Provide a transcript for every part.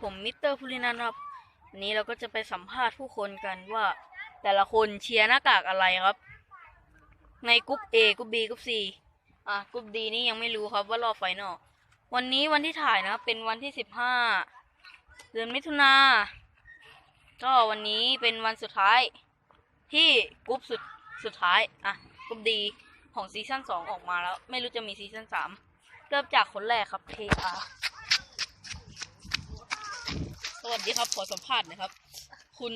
ผมมิสเตอร์พูลินันครับวันนี้เราก็จะไปสัมภาษณ์ผู้คนกันว่า แต่ละคนเชียร์หน้ากากอะไรครับ ในกรุ๊ป A กรุ๊ป B กรุ๊ป C อะกรุ๊ป D นี่ยังไม่รู้ครับว่ารอบไฟนอลวันนี้วันที่ถ่ายนะครับเป็นวันที่สิบห้าเดือนมิถุนาก็วันนี้เป็นวันสุดท้าย ที่กรุ๊ปสุดสุดท้ายอะกรุ๊ป D ของซีซั่นสองออกมาแล้ว ไม่รู้จะมีซีซั่นสามเริ่มจากคนแรกครับ KR วัสดีครับขอสัมภาษณ์หนะครับ คุณ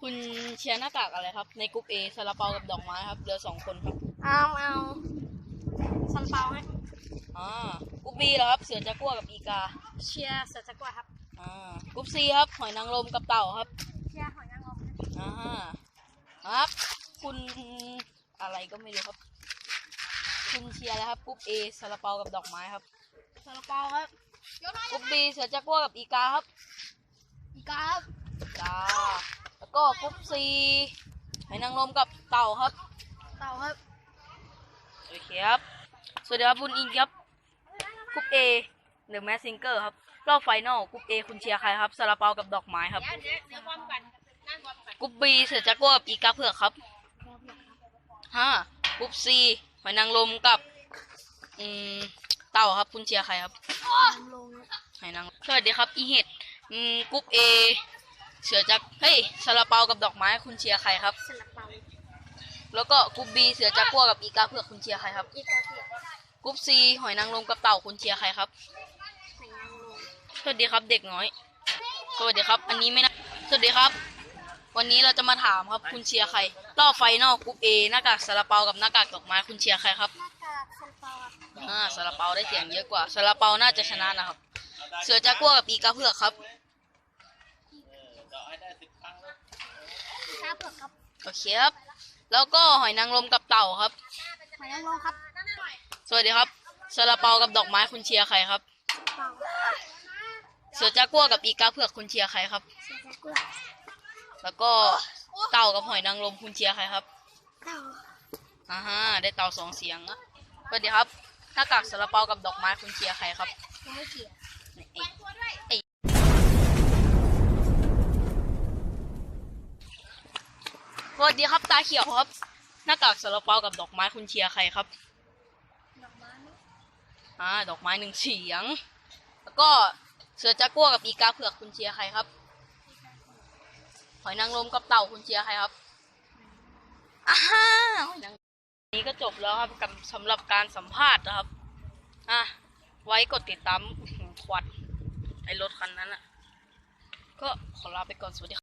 คุณเชียร์หน้ากากอะไรครับ ในกรุ๊ป A ซาลาเปากับดอกไม้ครับเหลือสองคนครับเอาเอาซันเปาให้อ่ากรุ๊ป B แล้วครับเสือจักกัวกับอีกา เชียร์เสือจักรวาลครับอ่ากรุ๊ป C ครับหอยนางรมกับเต่าครับเชียร์หอยนางรมอ่าครับ คุณอะไรก็ไม่รู้ครับ คุณเชียร์แล้วครับกรุ๊ป A ซาลาเปากับดอกไม้ครับซาลาเปาครับกรุ๊ป B เสือจักกัวกับอีกาครับอี กาครับอีกาแล้วก็กรุ๊ป C หอยนางรมกับเต่าครับ เต่าครับโอเคครับ สวัสดีครับบุญอิงครับกรุ๊ป A เดอะแมสซิงเกอร์ครับ รอบไฟนอลกรุ๊ป A คุณเชียร์ใครครับซาลาเปากับดอกไม้ครับกรุ๊ป B เสือจักรกัวกับอีกาเผือกครับห้ากรุ๊ป C หอยนางรมกับอืมเต่าครับคุณเชียร์ใครครับลงหอยนางรมสวัสดีครับอีเห็ด อืมกรุ๊ป A เสือจักรเฮ้ยซาลาเปากับดอกไม้คุณเชียร์ใครครับซาลาเปาแล้วก็กรุ๊ป B เสือจักรกัวกับอีกาเผือกคุณเชียร์ใครครับอีกาเผือกกรุ๊ป C หอยนางรมกับเต่าคุณเชียร์ใครครับหอยนางรมสวัสดีครับเด็กน้อย สวัสดีครับ อันนี้ไม่นะสวัสดีครับ วันนี้เราจะมาถามครับคุณเชียร์ใครรอบไฟนอลกรุ๊ป A หน้ากากซาลาเปากับหน้ากากดอกไม้คุณเชียร์ใครครับหน้ากากซาลาเปาครับอ่าซาลาเปาได้เสียงเยอะกว่าซาลาเปาน่าจะชนะนะครับ เสือจากัวกับอีกาเผือกครับ กาเผือกครับโอเคครับ แล้วก็หอยนางรมกับเต่าครับ หอยนางรมครับสวัสดีครับซาลาเปากับดอกไม้คุณเชียร์ใครครับเต่าเสือจากัวกับอีกาเผือกคุณเชียร์ใครครับ เสือจักรวาลแล้วก็เต่ากับหอยนางรมคุณเชียร์ใครครับ เต่าอ่าฮะได้เต่าสองเสียงนะสวัสดีครับหน้ากากซาลาเปากับดอกไม้คุณเชียร์ใครครับยังไม่เกี่ยว วัสดีครับตาเขียวครับ หน้ากากซาลาเปากับดอกไม้คุณเชียร์ใครครับดอกไม้อ่าดอกไม้หนึ่งเสียง แล้วก็เสือจักกัวกับอีกาเผือกคุณเชียร์ใครครับหอยนางรมกับเต่าคุณเชียร์ใครครับอ่าฮะหอยนางนี้ก็จบแล้วครับกับสำหรับการสัมภาษณ์นะครับอะไว้กดติดตามควันไอรถคันนั้นอะ ก็ขอลาไปก่อนสวัสดีครับ